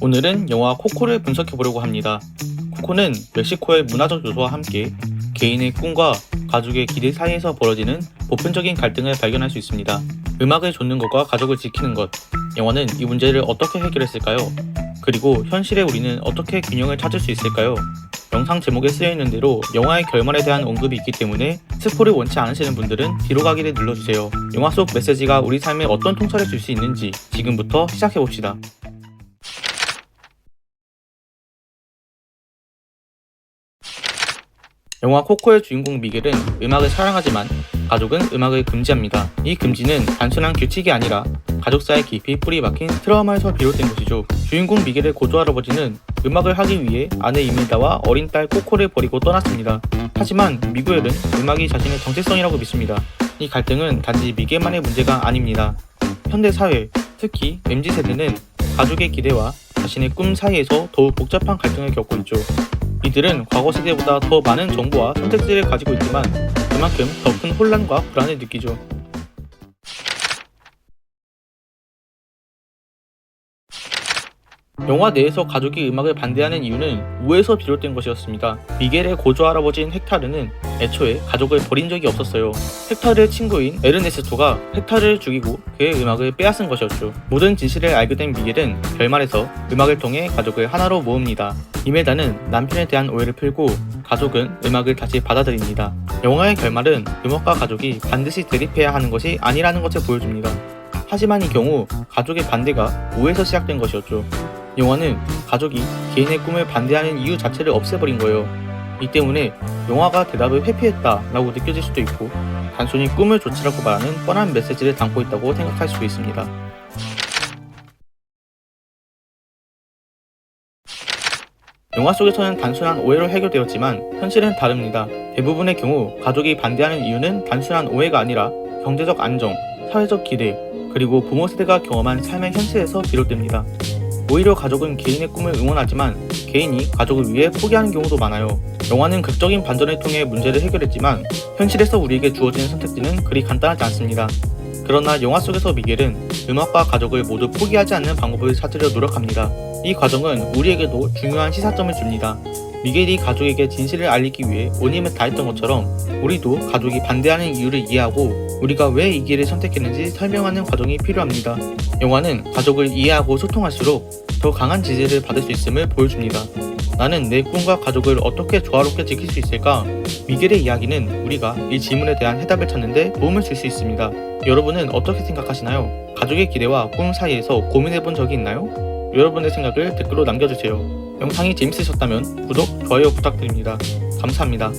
오늘은 영화 코코를 분석해 보려고 합니다. 코코는 멕시코의 문화적 요소와 함께 개인의 꿈과 가족의 기대 사이에서 벌어지는 보편적인 갈등을 발견할 수 있습니다. 음악을 좇는 것과 가족을 지키는 것. 영화는 이 문제를 어떻게 해결했을까요? 그리고 현실에 우리는 어떻게 균형을 찾을 수 있을까요? 영상 제목에 쓰여 있는 대로 영화의 결말에 대한 언급이 있기 때문에 스포를 원치 않으시는 분들은 뒤로 가기를 눌러주세요. 영화 속 메시지가 우리 삶에 어떤 통찰을 줄 수 있는지 지금부터 시작해 봅시다. 영화 코코의 주인공 미겔은 음악을 사랑하지만 가족은 음악을 금지합니다. 이 금지는 단순한 규칙이 아니라 가족사에 깊이 뿌리 박힌 트라우마에서 비롯된 것이죠. 주인공 미겔의 고조 할아버지는 음악을 하기 위해 아내 이밀다와 어린 딸 코코를 버리고 떠났습니다. 하지만 미구엘은 음악이 자신의 정체성이라고 믿습니다. 이 갈등은 단지 미겔만의 문제가 아닙니다. 현대 사회, 특히 MZ세대는 가족의 기대와 자신의 꿈 사이에서 더욱 복잡한 갈등을 겪고 있죠. 이들은 과거 세대보다 더 많은 정보와 선택지를 가지고 있지만 그만큼 더 큰 혼란과 불안을 느끼죠. 영화 내에서 가족이 음악을 반대하는 이유는 우에서 비롯된 것이었습니다. 미겔의 고조 할아버지인 헥타르는 애초에 가족을 버린 적이 없었어요. 헥타르의 친구인 에르네스토가 헥타르를 죽이고 그의 음악을 빼앗은 것이었죠. 모든 진실을 알게 된 미겔은 결말에서 음악을 통해 가족을 하나로 모읍니다. 이메다는 남편에 대한 오해를 풀고 가족은 음악을 다시 받아들입니다. 영화의 결말은 음악과 가족이 반드시 대립해야 하는 것이 아니라는 것을 보여줍니다. 하지만 이 경우 가족의 반대가 오해에서 시작된 것이었죠. 영화는 가족이 개인의 꿈을 반대하는 이유 자체를 없애버린 거예요. 이 때문에 영화가 대답을 회피했다 라고 느껴질 수도 있고 단순히 꿈을 좇으라고 말하는 뻔한 메시지를 담고 있다고 생각할 수도 있습니다. 영화 속에서는 단순한 오해로 해결되었지만 현실은 다릅니다. 대부분의 경우 가족이 반대하는 이유는 단순한 오해가 아니라 경제적 안정, 사회적 기대, 그리고 부모 세대가 경험한 삶의 현실에서 비롯됩니다. 오히려 가족은 개인의 꿈을 응원하지만 개인이 가족을 위해 포기하는 경우도 많아요. 영화는 극적인 반전을 통해 문제를 해결했지만 현실에서 우리에게 주어지는 선택지는 그리 간단하지 않습니다. 그러나 영화 속에서 미겔은 음악과 가족을 모두 포기하지 않는 방법을 찾으려 노력합니다. 이 과정은 우리에게도 중요한 시사점을 줍니다. 미겔이 가족에게 진실을 알리기 위해 온 힘을 다했던 것처럼 우리도 가족이 반대하는 이유를 이해하고 우리가 왜 이 길을 선택했는지 설명하는 과정이 필요합니다. 영화는 가족을 이해하고 소통할수록 더 강한 지지를 받을 수 있음을 보여줍니다. 나는 내 꿈과 가족을 어떻게 조화롭게 지킬 수 있을까? 미겔의 이야기는 우리가 이 질문에 대한 해답을 찾는데 도움을 줄 수 있습니다. 여러분은 어떻게 생각하시나요? 가족의 기대와 꿈 사이에서 고민해 본 적이 있나요? 여러분의 생각을 댓글로 남겨주세요. 영상이 재밌으셨다면 구독, 좋아요 부탁드립니다. 감사합니다.